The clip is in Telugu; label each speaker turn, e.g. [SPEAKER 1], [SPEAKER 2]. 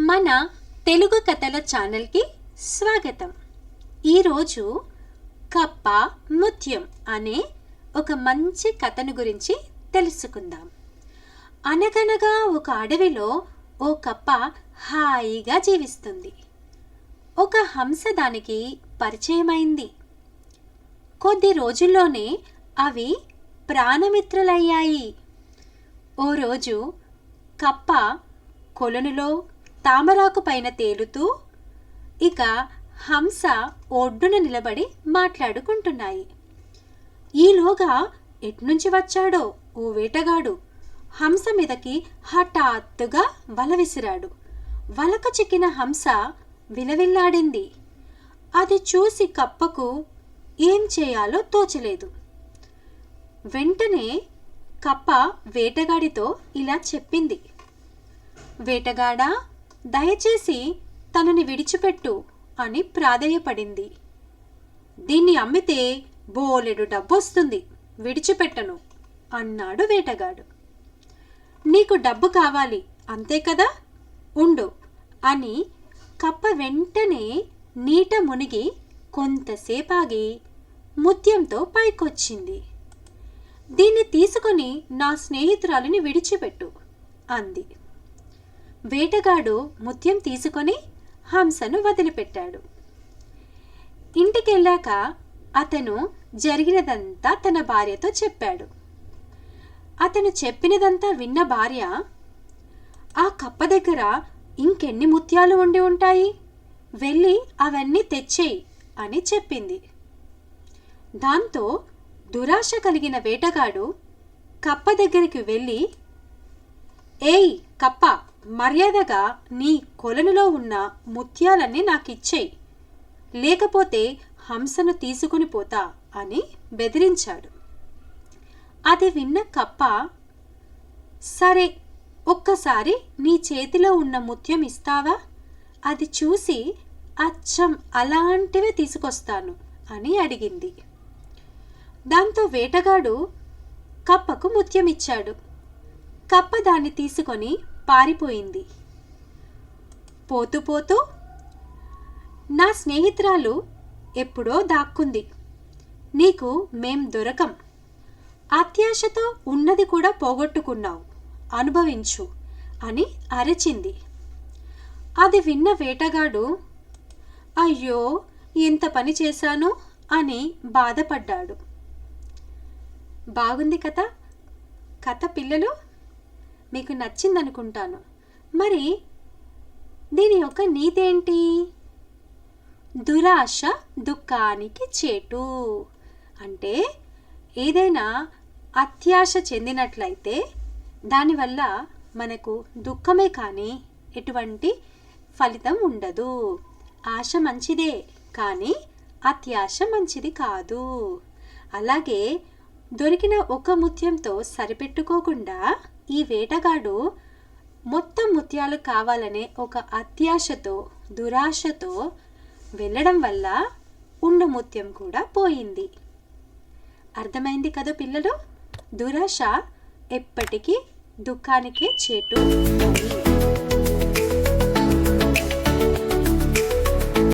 [SPEAKER 1] మన తెలుగు కథల ఛానల్కి స్వాగతం. ఈరోజు కప్ప ముత్యం అనే ఒక మంచి కథను గురించి తెలుసుకుందాం. అనగనగా ఒక అడవిలో ఓ కప్ప హాయిగా జీవిస్తుంది. ఒక హంస దానికి పరిచయమైంది. కొద్ది రోజుల్లోనే అవి ప్రాణమిత్రులయ్యాయి. ఓ రోజు కప్ప కొలనులో తామరాకు పైన తేలుతూ ఇక హంస ఒడ్డున నిలబడి మాట్లాడుకుంటున్నాయి. ఈలోగా ఎట్నుంచి వచ్చాడో ఓ వేటగాడు హంస మీదకి హఠాత్తుగా వల విసిరాడు. వలకు చిక్కిన హంస విలవిల్లాడింది. అది చూసి కప్పకు ఏం చేయాలో తోచలేదు. వెంటనే కప్ప వేటగాడితో ఇలా చెప్పింది. వేటగాడా దయచేసి తనని విడిచిపెట్టు అని ప్రాధేయపడింది. దీన్ని అమ్మితే బోలెడు డబ్బొస్తుంది విడిచిపెట్టను అన్నాడు వేటగాడు. నీకు డబ్బు కావాలి అంతే కదా? ఉండు అని కప్ప వెంటనే నీట మునిగి కొంతసేపాగి ముత్యంతో పైకొచ్చింది. దీన్ని తీసుకొని నా స్నేహితురాలిని విడిచిపెట్టు అంది. వేటగాడు ముత్యం తీసుకొని హంసను వదిలిపెట్టాడు. ఇంటికెళ్ళాక అతను జరిగినదంతా తన భార్యతో చెప్పాడు. అతను చెప్పినదంతా విన్న భార్య ఆ కప్ప దగ్గర ఇంకెన్ని ముత్యాలు ఉండి ఉంటాయి? వెళ్ళి అవన్నీ తెచ్చేయి అని చెప్పింది. దాంతో దురాశ కలిగిన వేటగాడు కప్ప దగ్గరికి వెళ్ళి ఏయ్ కప్ప మర్యాదగా నీ కొలనులో ఉన్న ముత్యాలన్నీ నాకిచ్చేయి. లేకపోతే హంసను తీసుకుని పోతా అని బెదిరించాడు. అది విన్న కప్ప సరే ఒక్కసారి నీ చేతిలో ఉన్న ముత్యం ఇస్తావా? అది చూసి అచ్చం అలాంటివే తీసుకొస్తాను అని అడిగింది. దాంతో వేటగాడు కప్పకు ముత్యం ఇచ్చాడు కప్ప దాన్ని తీసుకొని పారిపోయింది. పోతూ పోతూ నా స్నేహితురాలు ఎప్పుడో దాక్కుంది. నీకు మేం దొరకం. అత్యాశతో ఉన్నది కూడా పోగొట్టుకున్నావు. అనుభవించు అని అరచింది. అది విన్న వేటగాడు అయ్యో ఎంత పని చేశాను అని బాధపడ్డాడు. బాగుంది కథ. కథ పిల్లలు మీకు నచ్చిందనుకుంటాను. మరి దీని యొక్క నీతేంటి? దురాశ దుఃఖానికి చేటు. అంటే ఏదైనా అత్యాశ చెందినట్లయితే దానివల్ల మనకు దుఃఖమే కానీ ఎటువంటి ఫలితం ఉండదు. ఆశ మంచిదే కానీ అత్యాశ మంచిది కాదు. అలాగే దొరికిన ఒక ముత్యంతో సరిపెట్టుకోకుండా ఈ వేటగాడు మొత్తం ముత్యాలు కావాలనే ఒక అత్యాశతో దురాశతో వెళ్ళడం వల్ల ఉన్న ముత్యం కూడా పోయింది. అర్థమైంది కదా పిల్లలు? దురాశ ఎప్పటికీ దుఃఖానికే చేటు.